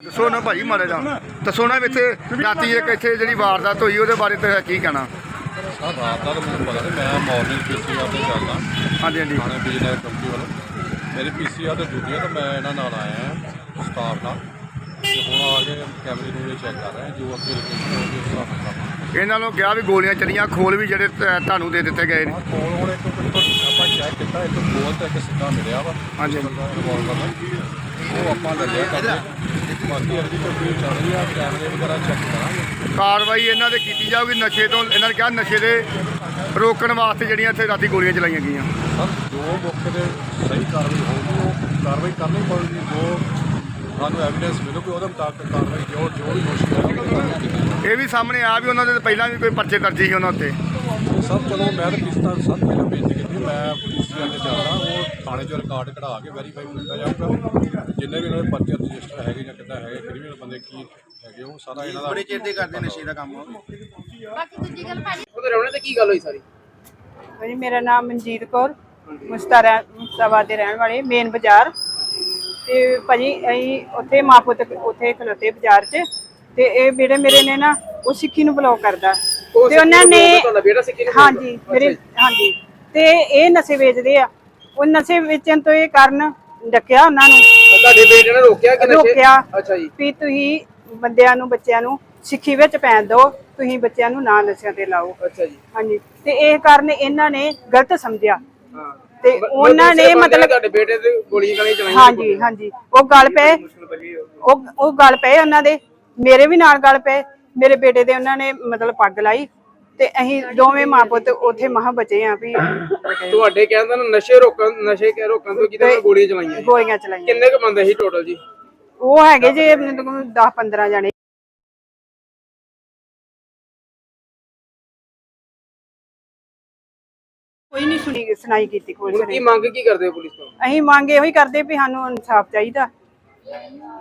ਦੱਸੋ ਨਾ ਭਾਈ ਮਾਰੇ ਦਾ ਦੱਸੋ ਨਾ ਵੀ ਇੱਥੇ ਰਾਤੀ ਇੱਕ ਇੱਥੇ ਜਿਹੜੀ ਵਾਰਦਾਤ ਹੋਈ ਉਹਦੇ ਬਾਰੇ ਤੇ ਕੀ ਕਹਿਣਾ? ਸਰ ਰਾਤ ਦਾ ਤਾਂ ਮੈਨੂੰ ਪਤਾ ਨਹੀਂ ਮੈਂ ਮਾਰਨਿੰਗ ਪੀਸੀਆਰ ਤੇ ਚੱਲਦਾ ਹਾਂਜੀ ਹਾਂਜੀ। ਥਾਣੇ ਬਿਜਨਰ ਕੰਪਨੀ ਵੱਲੋਂ। ਮੇਰੀ ਪੀਸੀਆਰ ਤੇ ਡਿਊਟੀ ਹੈ ਤਾਂ ਮੈਂ ਇਹਨਾਂ ਨਾਲ ਆਇਆ ਹਾਂ ਸਟਾਫ ਨਾਲ। ਤੇ ਹੁਣ ਆ ਕੇ ਕੈਮਰੇ ਨੂੰ ਚੈੱਕ ਕਰ ਰਹੇ ਹਾਂ ਜੋ ਅੱਗੇ ਲੋਕੇਸ਼ਨ ਹੋਊਗੀ ਉਸ ਹਿਸਾਬ ਨਾਲ। ਕਰਾਂਗੇ। ਇਹਨਾਂ ਨੂੰ ਕਿਹਾ ਵੀ ਗੋਲੀਆਂ ਚੱਲੀਆਂ ਖੋਲ ਵੀ ਜਿਹੜੇ ਤ- ਤੁਹਾਨੂੰ ਦੇ ਦਿੱਤੇ ਗਏ ਨੇ। ਕੋਲ ਹੁਣ ਇੱਕ ਕੀਤਾ ਇੱਕ ਗੋਲ ਤੇ ਇੱਕ ਸਿੱਧਾ ਮਿਲਿਆ ਵਾ। ਹਾਂਜੀ। ਰਿਵਾਲਵਰ ਦਾ ਉਹ ਆਪਾਂ ਲੱਗਿਆ ਕਰਦੇ ਬਾਕੀ ਅਰਜੀ ਕੰਪਨੀ ਚੱਲ ਰਹੀ ਆ ਕੈਮਰੇ ਵਗੈਰਾ ਚੈੱਕ ਕਰਾਂਗੇ। ਕਾਰਵਾਈ ਇਹਨਾਂ ਦੇ ਕੀਤੀ ਜਾਊਗੀ ਨਸ਼ੇ ਤੋਂ ਇਹਨਾਂ ਨੇ ਕਿਹਾ ਨਸ਼ੇ ਦੇ ਰੋਕਣ ਵਾਸਤੇ ਜਿਹੜੀਆਂ ਇੱਥੇ ਰਾਤੀ ਗੋਲੀਆਂ ਚਲਾਈਆਂ ਗਈਆਂ। ਸਰ ਜੋ ਮੌਕੇ ਤੇ ਸਹੀ ਕਾਰਵਾਈ ਹੋਊਗੀ ਉਹ ਕਾਰਵਾਈ ਕਰਨੀ ਪਊਗੀ ਜੋ ਸਾਨੂੰ ਐਵੀਡੈਂਸ ਮਿਲੂਗੀ ਉਹਦੇ ਮੁਤਾਬਕ ਕਾਰਵਾਈ ਜੋ ਜੋ ਵੀ ਦੋਸ਼ੀ ਹੈ ਉਹਦੀ ਕਾਰਵਾਈ ਕੀਤੀ ਜਾਊਗੀ। ਇਹ ਵੀ ਸਾਹਮਣੇ ਆ ਵੀ ਉਹਨਾਂ ਦੇ ਪਹਿਲਾਂ ਵੀ ਕੋਈ ਪਰਚੇ ਦਰਜ ਸੀ ਉਹਨਾਂ ਉੱਤੇ। ਸਰ ਚਲੋ ਮੈਂ ਤਾਂ ਕਿਸ਼ਤਾਂ ਸਭ ਪਹਿਲਾਂ ਬੇਨਤੀ ਕੀਤੀ ਮੈਂ ਪੁਲਿਸ ਦੇ ਅੰਦਰ ਜਾਂਦਾ ਉਹ ਥਾਣੇ 'ਚੋਂ ਰਿਕਾਰਡ ਕਢਾ ਕੇ ਵੈਰੀਫਾਈ ਕੀਤਾ ਜਾਊਗਾ ਜਿੰਨੇ ਵੀ ਇਹਨਾਂ ਦੇ ਪਰਚੇ ਰਜਿਸਟਰ ਹੈਗੇ ਜਾਂ ਕਿੱਦਾਂ ਹੈਗੇ ਕ੍ਰਿਮੀਨਲ ਬੰਦੇ ਕੀ ਹੈਗੇ ਉਹ ਸਾਰਾ ਇਹਨਾਂ ਦਾ ਬੜੇ ਚਿਰ ਦੇ ਕਰਦੇ ਨਸ਼ੇ ਦਾ ਕੰਮ ਉਹਦੇ ਰਹਿਣੇ ਤੇ ਕੀ ਗੱਲ ਹੋਈ ਸਾਰੀ? ਹਾਂਜੀ ਮੇਰਾ ਨਾਮ ਮਨਜੀਤ ਕੌਰ ਮੁਸਤਾਰਾ ਮੁਸਤਾਬਾਦ ਦੇ ਰਹਿਣ ਵਾਲੇ ਮੇਨ ਬਾਜ਼ਾਰ। ਤੇ ਭਾਜੀ ਅਸੀਂ ਉੱਥੇ ਮਾਂ ਪੁੱਤ ਉੱਥੇ ਖਲੋਤੇ ਬਾਜ਼ਾਰ 'ਚ। ਤੇ ਇਹ ਬੇੜੇ ਮੇਰੇ ਨੇ ਨਾ ਉਹ ਸਿੱਖੀ ਨੂੰ ਬਲੌਕ ਕਰਦਾ। ਤੇ ਉਹਨਾਂ ਨੂੰ ਤੁਹਾਡਾ ਬੇਟਾ ਸਿੱਖੀ ਹਾਂਜੀ ਮੇਰੇ ਹਾਂਜੀ। ਤੇ ਇਹ ਨਸ਼ੇ ਵੇਚਦੇ ਆ। ਉਹ ਨਸ਼ੇ ਵੇਚਣ ਤੋਂ ਇਹ ਕਾਰਨ ਡੱਕਿਆ ਉਹਨਾਂ ਨੂੰ। ਤੁਹਾਡੇ ਬੇਟੇ ਨੇ ਰੋਕਿਆ ਕਿ ਨਸ਼ੇ? ਰੋਕਿਆ। ਅੱਛਾ ਜੀ। ਵੀ ਤੁਸੀਂ ਬੰਦਿਆਂ ਨੂੰ ਬੱਚਿਆਂ ਨੂੰ ਸਿੱਖੀ ਵਿੱਚ ਪੈਣ ਦਿਓ। ਤੁਸੀਂ ਬੱਚਿਆਂ ਨੂੰ ਨਾ ਨਸ਼ਿਆਂ ਤੇ ਲਾਓ। ਅੱਛਾ ਜੀ। ਹਾਂਜੀ। ਤੇ ਇਹ ਕਾਰਨ ਇਹਨਾਂ ਨੇ ਗਲਤ ਸਮਝਿਆ। ਹਾਂ। ਤੇ ਉਹਨਾਂ ਨੇ ਮਤਲਬ ਤੁਹਾਡੇ ਬੇਟੇ ਤੇ ਗੋਲੀਆਂ ਗਾਲੀਆਂ ਚਲਾਈਆਂ ਹਾਂਜੀ ਹਾਂਜੀ। ਉਹ ਗੱਲ ਪਏ। ਉਹ ਉਹ ਗੱਲ ਪਏ ਉਹਨਾਂ ਦੇ। ਮੇਰੇ ਵੀ ਨਾਲ ਗੱਲ ਪਏ। ਮੇਰੇ ਬੇਟੇ ਦੇ ਉਹਨਾਂ ਨੇ ਮਤਲਬ ਪੱਗ ਲਾਈ ਤੇ ਅਸੀਂ ਦੋਵੇਂ ਮਾਂ ਪੁੱਤ ਉੱਥੇ ਮਹਾ ਬਚੇ ਆ ਵੀ ਤੁਹਾਡੇ ਕਹਿੰਦਾ ਨਾ ਨਸ਼ੇ ਰੋਕਣ ਨਸ਼ੇ ਕੇ ਰੋਕਣ ਤੋਂ ਕਿਤੇ ਗੋਲੀਆਂ ਚਲਾਈਆਂ ਗੋਲੀਆਂ ਚਲਾਈਆਂ। ਕਿੰਨੇ ਕੁ ਬੰਦੇ ਸੀ ਟੋਟਲ ਜੀ? ਉਹ ਹੈਗੇ ਜੇ 10 15 ਜਣੇ। ਕੋਈ ਨਹੀਂ ਸੁਣੀ ਸੁਣਾਈ ਕੀਤੀ ਕੋਈ ਕੀ ਮੰਗ ਕੀ ਕਰਦੇ ਹੋ ਪੁਲਿਸ ਤੋਂ? ਅਸੀਂ ਮੰਗ ਇਹੋ ਹੀ ਕਰਦੇ ਵੀ ਸਾਨੂੰ ਇਨਸਾਫ ਚਾਹੀਦਾ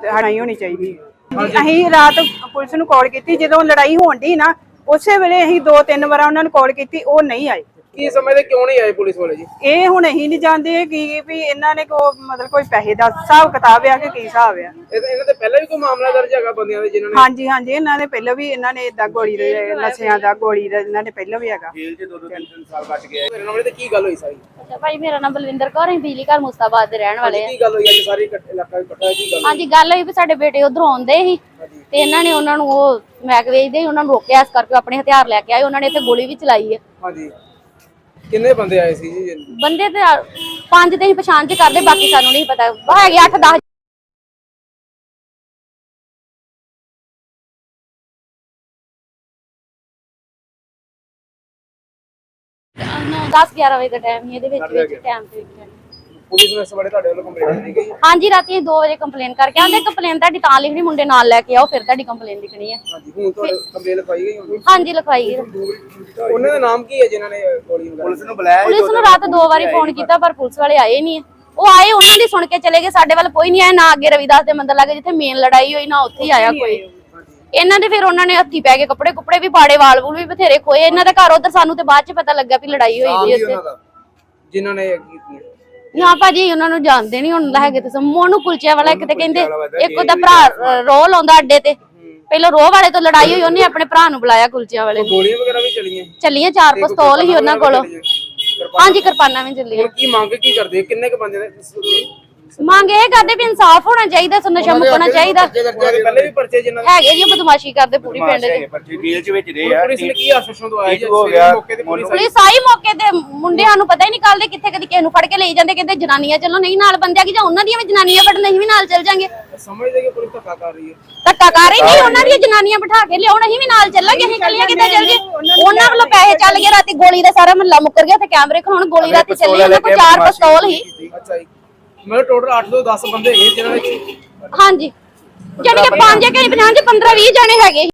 ਤੇ ਲੜਾਈ ਹੋਣੀ ਚਾਹੀਦੀ। ਅਸੀਂ ਰਾਤ ਪੁਲਿਸ ਨੂੰ ਕਾਲ ਕੀਤੀ ਜਦੋਂ ਲੜਾਈ ਹੋਣ ਦੀ ਨਾ ਉਸੇ ਵੇਲੇ ਅਸੀਂ ਦੋ ਤਿੰਨ ਵਾਰ ਉਹਨਾਂ ਨੂੰ ਕਾਲ ਕੀਤੀ ਉਹ ਨਹੀਂ ਆਏ। ਕੀ ਸਮਝਦੇ ਕਿਉਂ ਨਹੀਂ ਆਏ ਪੁਲਿਸ ਵਾਲੇ ਜੀ? ਇਹ ਹੁਣ ਅਸੀਂ ਨਹੀਂ ਜਾਣਦੇ ਕਿ ਵੀ ਇਹਨਾਂ ਨੇ ਕੋ ਮਤਲਬ ਕੋਈ ਪੈਸੇ ਦਾ ਹਿਸਾਬ ਕਿਤਾਬ ਆ ਕਿ ਕੀ ਹਿਸਾਬ ਆ। ਇਹ ਤਾਂ- ਇਹਨਾਂ ਤੇ ਪਹਿਲਾਂ ਵੀ ਕੋਈ ਮਾਮਲਾ ਦਰਜ ਹੈਗਾ ਬੰਦਿਆਂ ਦੇ ਜਿਨ੍ਹਾਂ ਨੇ? ਹਾਂਜੀ ਹਾਂਜੀ ਇਹਨਾਂ ਨੇ ਪਹਿਲਾਂ ਵੀ ਇਹਨਾਂ ਨੇ ਇਦਾਂ ਗੋਲੀ ਦੇ ਨਸ਼ਿਆਂ ਦਾ ਗੋਲੀ ਦਾ ਇਹਨਾਂ ਨੇ ਪਹਿਲਾਂ ਵੀ ਹੈਗਾ। ਜੇਲ੍ਹ 'ਚ ਦੋ ਦੋ ਤਿੰਨ ਤਿੰਨ ਸਾਲ ਕੱਟ ਗਿਆ ਮੇਰੇ ਨਾਲ ਤੇ ਕੀ ਗੱਲ ਹੋਈ ਸਾਰੀ? ਅੱਛਾ ਭਾਈ ਮੇਰਾ ਨਾਮ ਬਲਵਿੰਦਰ ਕੌਰ ਹੈ ਬਿਜਲੀ ਘਰ ਮੁਸਤਾਬਾਦ ਦੇ ਰਹਿਣ ਵਾਲੇ ਆ। ਕੀ ਗੱਲ ਹੋਈ ਅੱਜ ਸਾਰੀ ਇਕੱਠ- ਇਲਾਕਾ ਇਕੱਠਾ ਕੀ ਗੱਲ ਹਾਂਜੀ ਗੱਲ ਹੋਈ ਵੀ ਸਾਡੇ ਬੇਟੇ ਉਧਰੋਂ ਆਉਂਦੇ ਸੀ ਤੇ ਇਹਨਾਂ ਨੇ ਉਹਨਾਂ ਨੂੰ ਉਹ ਮੈਕ ਵੇਚਦੇ ਸੀ ਉਹਨਾਂ ਨੂੰ ਰੋਕਿਆ ਇਸ ਕਰਕੇ ਉਹ ਆਪਣੇ ਹਥਿਆਰ ਲੈ ਕੇ ਆਏ ਉਹਨਾਂ ਨੇ ਇੱਥੇ ਗੋਲੀ ਵੀ ਚਲਾਈ ਹੈ। ਹਾਂਜੀ। ਕਿੰਨੇ ਬੰਦੇ ਆਏ ਸੀ ਜੀ? ਬੰਦੇ ਤੇ ਪੰਜ ਤੇ ਹੀ ਪਛਾਣ ਚ ਕਰਦੇ ਬਾਕੀ ਸਾਨੂੰ ਨਹੀਂ ਪਤਾ। ਹੈਗੇ 8 10 ਦਸ 11 ਵਜੇ ਦਾ ਟਾਈਮ ਹੀ ਇਹਦੇ ਵਿੱਚ ਵਿੱਚ ਟਾਈਮ ਤੇ ਵੇਖਿਆ ਪੁਲਿਸ ਨੂੰ ਇਸ ਬਾਰੇ ਤੁਹਾਡੇ ਵੱਲੋਂ ਕੰਪਲੇਂਟ ਦਿੱਤੀ ਗਈ ਹੈ? ਹਾਂਜੀ ਰਾਤੀ 2 ਵਜੇ ਕੰਪਲੇਨ ਕਰਕੇ ਆਂਦੇ ਕੰਪਲੇਨ ਤੁਹਾਡੀ ਤਾਂ ਲਿਖਣੀ ਮੁੰਡੇ ਨਾਲ ਲੈ ਕੇ ਆਓ ਫਿਰ ਤੁਹਾਡੀ ਕੰਪਲੇਨ ਲਿਖਣੀ ਹੈ। ਹਾਂਜੀ ਹੁਣ ਤੁਹਾਡੇ ਕੰਪਲੇਂਟ ਲਿਖਾਈ ਗਈ ਹੋਣੀ? ਹਾਂਜੀ ਲਿਖਵਾਈ ਹੈ ਉਹਨਾਂ ਦਾ ਨਾਮ ਕੀ ਹੈ ਜਿਨ੍ਹਾਂ ਨੇ ਗੋਲੀ ਵਗੈਰਾ? ਪੁਲਿਸ ਨੂੰ ਪੁਲਿਸ ਨੂੰ ਰਾਤ ਦੋ ਵਾਰੀ ਫੋਨ ਕੀਤਾ ਪਰ ਪੁਲਿਸ ਵਾਲੇ ਆਏ ਨਹੀਂ ਉਹ ਆਏ ਉਹਨਾਂ ਦੀ ਸੁਣ ਕੇ ਚਲੇ ਗਏ। ਸਾਡੇ ਵੱਲ ਕੋਈ ਨਹੀਂ ਆਇਆ ਨਾ ਅੱਗੇ ਰਵਿਦਾਸ ਦੇ ਮੰਦਰ ਲੱਗੇ ਜਿੱਥੇ ਮੇਨ ਲੜਾਈ ਹੋਈ ਨਾ ਉੱਥੇ ਹੀ ਆਇਆ ਕੋਈ। ਇਹਨਾਂ ਦੇ ਫਿਰ ਉਹਨਾਂ ਨੇ ਹੱਥੀ ਪੈ ਕੇ ਕੱਪੜੇ ਕੁਪੜੇ ਵੀ ਪਾੜੇ ਵਾਲ ਵੂਲ ਵੀ ਬਥੇਰੇ ਖੋਏ। ਇਹਨਾਂ ਦਾ ਘਰ ਉਧਰ ਸਾਨੂੰ ਤੇ ਬਾਅਦ ਚ ਪਤਾ ਲੱਗਾ ਵੀ ਲੜਾਈ ਹੋਈ ਸੀ ਉੱਥੇ। ਜਿਨ੍ਹਾਂ ਨੇ ਇਹ ਕੀਤੀ। ਹੈ। ਨਾ ਭਾਜੀ ਉਹਨਾਂ ਨੂੰ ਜਾਣਦੇ ਨਹੀਂ ਹੁਣ ਹੈਗੇ ਤੇ ਮੋਨੂ ਕੁਲਚੇ ਵਾਲਾ ਇੱਕ ਤੇ ਕਹਿੰਦੇ ਇੱਕ ਉਹਦਾ ਭਰਾ ਰੋਹ ਲਾਉਂਦਾ ਅੱਡੇ ਤੇ। ਪਹਿਲਾਂ ਰੋਹ ਵਾਲੇ ਤੋਂ ਲੜਾਈ ਹੋਈ ਉਹਨੇ ਆਪਣੇ ਭਰਾ ਨੂੰ ਬੁਲਾਇਆ ਕੁਲਚਿਆਂ ਵਾਲੇ ਨੂੰ। ਗੋਲੀਆਂ ਵਗੈਰਾ ਵੀ ਚਲੀਆਂ? ਚੱਲੀਆਂ ਚਾਰ ਪਿਸਤੌਲ ਹੀ ਉਹਨਾਂ ਕੋਲ। ਹਾਂਜੀ ਕਿਰਪਾਨਾਂ ਵੀ ਚੱਲੀਆਂ। ਕੀ ਮੰਗ ਕੀ ਕਰਦੇ? ਕਿੰਨੇ ਕ ਬੰਦੇ ਨੇ? ਮੰਗ ਇਹ ਕਰਦੇ ਵੀ ਇਨਸਾਫ ਹੋਣਾ ਚਾਹੀਦਾ ਸੋ ਨਸ਼ਾ ਮੁਕਣਾ ਚਾਹੀਦਾ। ਦੇ ਪਹਿਲੇ ਵੀ ਪਰਚੇ ਜਿਨ੍ਹਾਂ ਦੇ ਹੈਗੇ ਜੀ ਬਦਮਾਸ਼ੀ ਕਰਦੇ ਪੂਰੀ ਪਿੰਡ 'ਚ। ਜੇਲ੍ਹ ਚ ਵਿੱਚ ਰਹੇ ਹੁਣ ਆ। ਪੁਲਿਸ ਨੇ ਕੀ ਆਸ਼ਵਾਸਨ ਦਵਾਇਆ ਜੀ? ਮੌਕੇ ਤੇ ਪੁਲਿਸ ਆਈ। ਪੁਲਿਸ ਆਈ ਮੌਕੇ ਤੇ ਮੁੰਡਿਆਂ ਨੂੰ ਪਤਾ ਹੀ ਨਹੀਂ ਕੱਲਦੇ ਕਿੱਥੇ ਕਦੀ ਕਿਸੇ ਨੂੰ ਫੜ ਕੇ ਲਈ ਜਾਂਦੇ ਕਹਿੰਦੇ ਜਨਾਨੀਆਂ ਚੱਲੋ ਨਹੀਂ ਨਾਲ ਬੰਦਿਆਂ ਕੀ ਜਾਂ ਉਹਨਾਂ ਦੀਆਂ ਵੀ ਜਨਾਨੀਆਂ ਫੜਨ ਨਹੀਂ ਵੀ ਨਾਲ ਚੱਲ ਜਾਾਂਗੇ। ਸਮਝਦੇ ਕਿ ਪੁਲਿਸ ਧੱਕਾ ਕਰ ਰਹੀ ਹੈ। ਧੱਕਾ ਕਰ ਹੀ ਨਹੀਂ ਉਹਨਾਂ ਦੀਆਂ ਜਨਾਨੀਆਂ ਬਿਠਾ ਕੇ ਲਿਆਉਣ ਅਸੀਂ ਵੀ ਨਾਲ ਚੱਲਾਂਗੇ ਅਸੀਂ ਕੱਲੀਆਂ ਕਿੱਥੇ ਚੱਲ ਉਹਨਾਂ ਵੱਲੋਂ ਪੈਸੇ ਚੱਲ ਗਏ ਰਾਤੀ ਗੋਲੀ ਦਾ ਸਾਰਾ ਮਹੱਲਾ ਮੁੱਕਰ ਗਿਆ ਤੇ ਕੈਮਰੇ ਖਲਾਉਣ ਗੋਲੀ ਰਾਤੀ ਚੱਲੀ ਉਹਨਾਂ ਕੋਲ ਚਾਰ ਪਿਸਤੌਲ ਅੱਛਾ ਜੀ ਮੇਰੇ ਟੋਟਲ 8 ਤੋਂ 10 ਬੰਦੇ ਹੈਗੇ ਜਿਨ੍ਹਾਂ ਨੇ ਹਾਂਜੀ ਜਾਨੀ ਕਿ ਪੰਜ ਕਿ 50 15 20 ਜਣੇ ਹੈਗੇ।